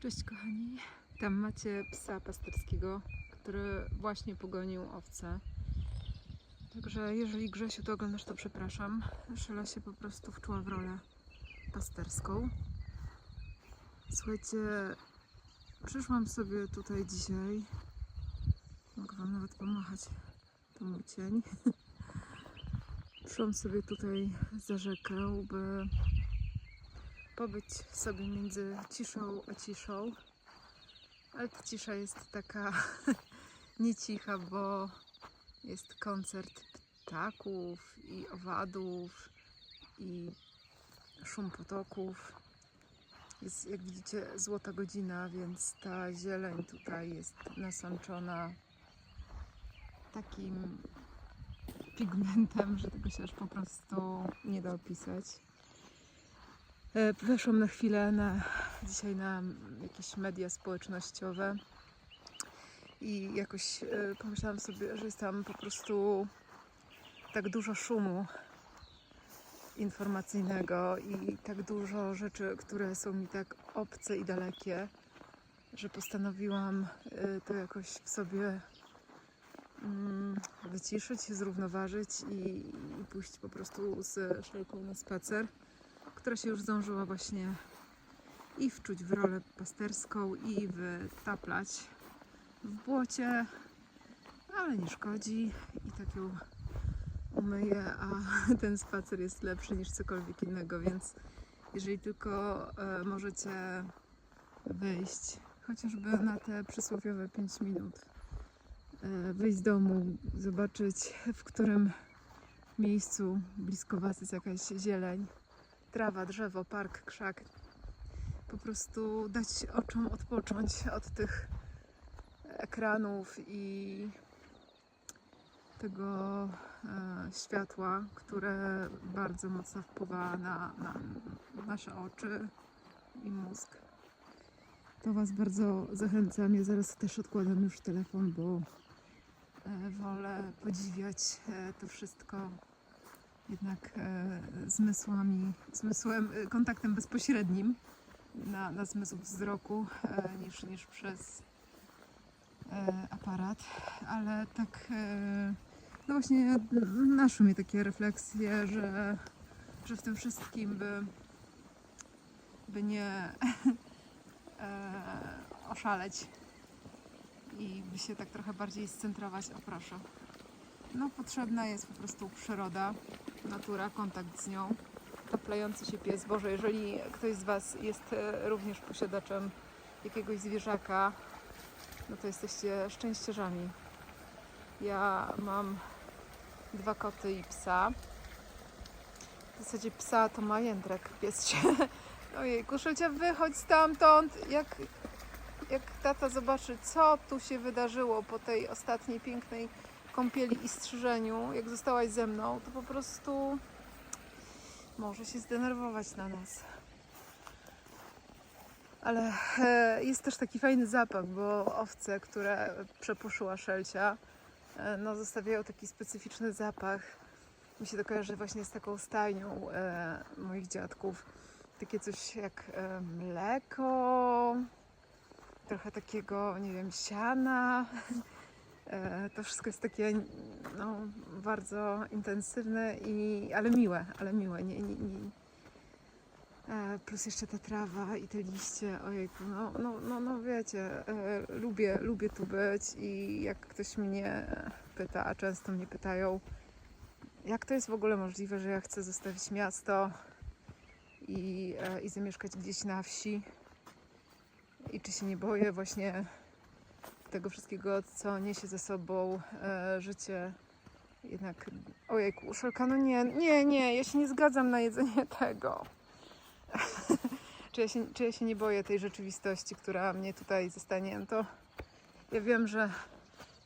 Cześć kochani. Tam macie psa pasterskiego, który właśnie pogonił owce. Także jeżeli Grzesiu to oglądasz, to przepraszam. Szyla się po prostu wczuła w rolę pasterską. Słuchajcie, przyszłam sobie tutaj dzisiaj. Mogę wam nawet pomachać. To mój cień. Przyszłam sobie tutaj za rzekę, by pobyć sobie między ciszą a ciszą. Ale ta cisza jest taka nie cicha, bo jest koncert ptaków i owadów i szum potoków. Jest, jak widzicie, złota godzina, więc ta zieleń tutaj jest nasączona takim pigmentem, że tego się aż po prostu nie da opisać. E, Weszłam na chwilę na, dzisiaj na jakieś media społecznościowe i jakoś e, pomyślałam sobie, że jest tam po prostu tak dużo szumu informacyjnego i tak dużo rzeczy, które są mi tak obce i dalekie, że postanowiłam e, to jakoś w sobie mm, wyciszyć, zrównoważyć i, i pójść po prostu z Szelką na spacer która się już zdążyła właśnie i wczuć w rolę pasterską, i wytaplać w błocie, ale nie szkodzi i tak ją umyję, a ten spacer jest lepszy niż cokolwiek innego, więc jeżeli tylko e, możecie wyjść, chociażby na te przysłowiowe 5 minut, e, wyjść z domu, zobaczyć w którym miejscu blisko Was jest jakaś zieleń, trawa, drzewo, park, krzak. Po prostu dać oczom odpocząć od tych ekranów i tego e, światła, które bardzo mocno wpływa na, na nasze oczy i mózg. To Was bardzo zachęcam. Ja zaraz też odkładam już telefon, bo e, wolę podziwiać e, to wszystko jednak e, zmysłami, zmysłem, e, kontaktem bezpośrednim na, na zmysł wzroku e, niż, niż przez e, aparat, ale tak e, no właśnie naszły mnie takie refleksje, że, że w tym wszystkim by, by nie e, oszaleć i by się tak trochę bardziej scentrować, o proszę. No potrzebna jest po prostu przyroda, natura, kontakt z nią. Taplający się pies. Boże, jeżeli ktoś z Was jest e, również posiadaczem jakiegoś zwierzaka, no to jesteście szczęściarzami. Ja mam dwa koty i psa. W zasadzie psa to ma jędrek, pies się... Ojej, kuszelcia, wychodź stamtąd! Jak, jak tata zobaczy, co tu się wydarzyło po tej ostatniej pięknej kąpieli i strzyżeniu, jak zostałaś ze mną, to po prostu może się zdenerwować na nas. Ale e, jest też taki fajny zapach, bo owce, które przepuszyła szelcia, e, no zostawiają taki specyficzny zapach. Mi się to kojarzy właśnie z taką stajnią e, moich dziadków. Takie coś jak e, mleko, trochę takiego, nie wiem, siana. E, To wszystko jest takie no, bardzo intensywne, i, ale miłe, ale miłe. Nie, nie, nie. E, Plus jeszcze ta trawa i te liście, ojejku, no, no, no, no wiecie, e, lubię, lubię tu być i jak ktoś mnie pyta, a często mnie pytają, jak to jest w ogóle możliwe, że ja chcę zostawić miasto i, i zamieszkać gdzieś na wsi i czy się nie boję właśnie tego wszystkiego, co niesie ze sobą e, życie. Jednak, ojejku, Szelka, no nie, nie, nie, ja się nie zgadzam na jedzenie tego. czy, ja się, czy ja się nie boję tej rzeczywistości, która mnie tutaj zostanie? No to ja wiem, że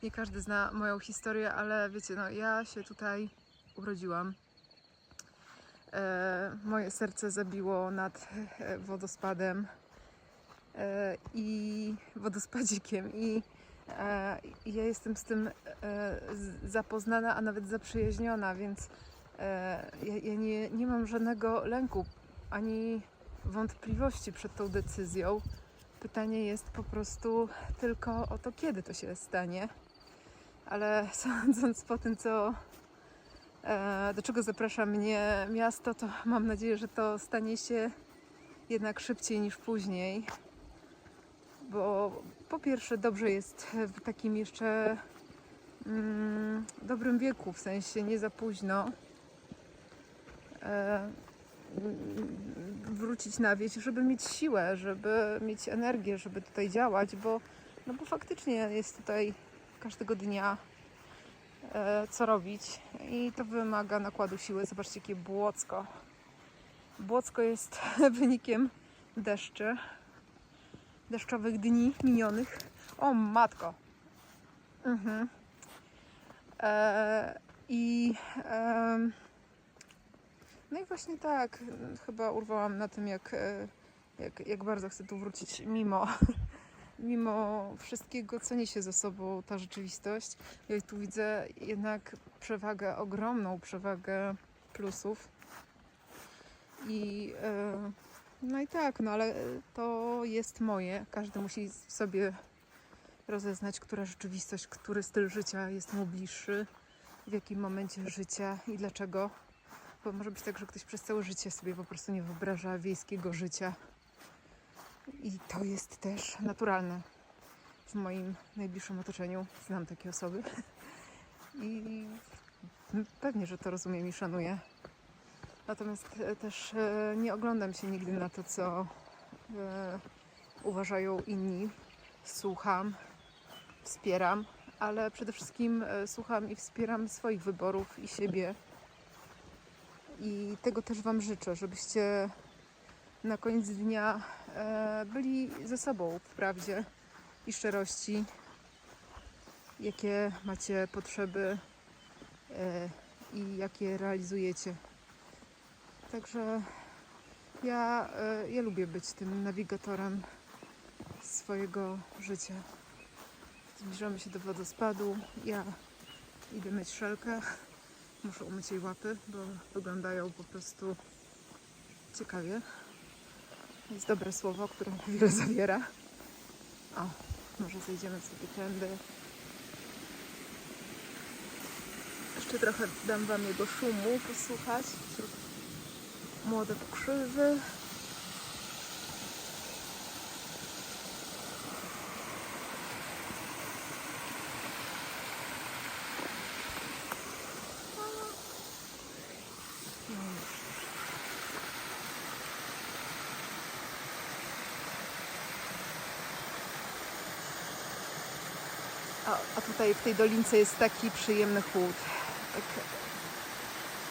nie każdy zna moją historię, ale wiecie, no ja się tutaj urodziłam. E, moje serce zabiło nad e, wodospadem e, i wodospadzikiem i i ja jestem z tym e, zapoznana, a nawet zaprzyjaźniona, więc e, ja, nie, nie mam żadnego lęku ani wątpliwości przed tą decyzją. Pytanie jest po prostu tylko o to, kiedy to się stanie. Ale sądząc po tym, co, e, do czego zaprasza mnie miasto, to mam nadzieję, że to stanie się jednak szybciej niż później. Bo po pierwsze, dobrze jest w takim jeszcze mm, dobrym wieku, w sensie nie za późno. E, wrócić na wieś, żeby mieć siłę, żeby mieć energię, żeby tutaj działać, bo, no bo faktycznie jest tutaj każdego dnia e, co robić i to wymaga nakładu siły. Zobaczcie, jakie błocko. Błocko jest wynikiem deszczy, deszczowych dni minionych. O matko! Mhm. E, I em, no i właśnie tak, chyba urwałam na tym, jak, e, jak, jak bardzo chcę tu wrócić, mimo, mimo wszystkiego, co niesie ze sobą ta rzeczywistość. Ja tu widzę jednak przewagę, ogromną przewagę plusów. I e, no i tak, no ale to jest moje. Każdy musi sobie rozeznać, która rzeczywistość, który styl życia jest mu bliższy, w jakim momencie życia i dlaczego. Bo może być tak, że ktoś przez całe życie sobie po prostu nie wyobraża wiejskiego życia. I to jest też naturalne. W moim najbliższym otoczeniu znam takie osoby. I pewnie, że to rozumiem i szanuję. Natomiast e, też e, nie oglądam się nigdy na to, co e, uważają inni. Słucham, wspieram, ale przede wszystkim słucham i wspieram swoich wyborów i siebie. I tego też Wam życzę, żebyście na koniec dnia byli ze sobą w prawdzie i szczerości, jakie macie potrzeby i jakie realizujecie. Także ja, e, ja lubię być tym nawigatorem swojego życia. Zbliżamy się do wodospadu. Ja idę myć szelkę. Muszę umyć jej łapy, bo wyglądają po prostu ciekawie. Jest dobre słowo, które wiele zawiera. O, może zejdziemy sobie tędy. Jeszcze trochę dam Wam jego szumu posłuchać. Wśród Młode pokrzywy. A, a tutaj w tej dolince jest taki przyjemny chłód. Tak,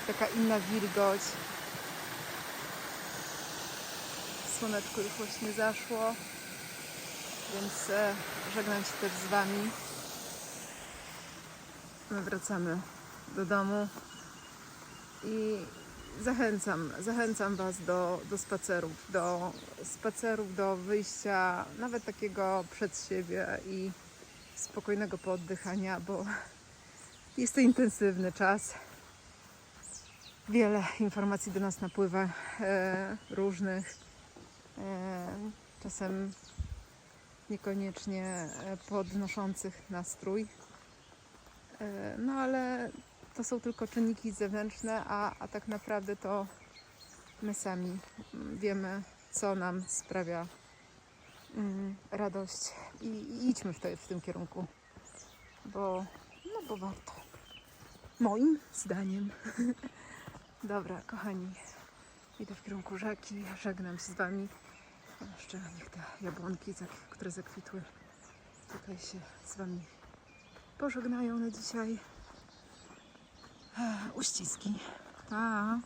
taka inna wilgoć. Słoneczko już właśnie zaszło, więc e, żegnam się też z Wami. My wracamy do domu i zachęcam, zachęcam Was do, do spacerów, do spacerów, do wyjścia nawet takiego przed siebie i spokojnego pooddychania, bo jest to intensywny czas. Wiele informacji do nas napływa, e, różnych, czasem niekoniecznie e, podnoszących nastrój. E, no ale to są tylko czynniki zewnętrzne, a, a tak naprawdę to my sami wiemy, co nam sprawia mm, radość i, i idźmy w, w tym kierunku, bo, no bo warto. Moim zdaniem. Dobra, kochani, idę w kierunku rzeki, żegnam się z Wami. Jeszcze niech te jabłonki, które zakwitły, tutaj się z Wami pożegnają na dzisiaj. Ech, Uściski. Pa!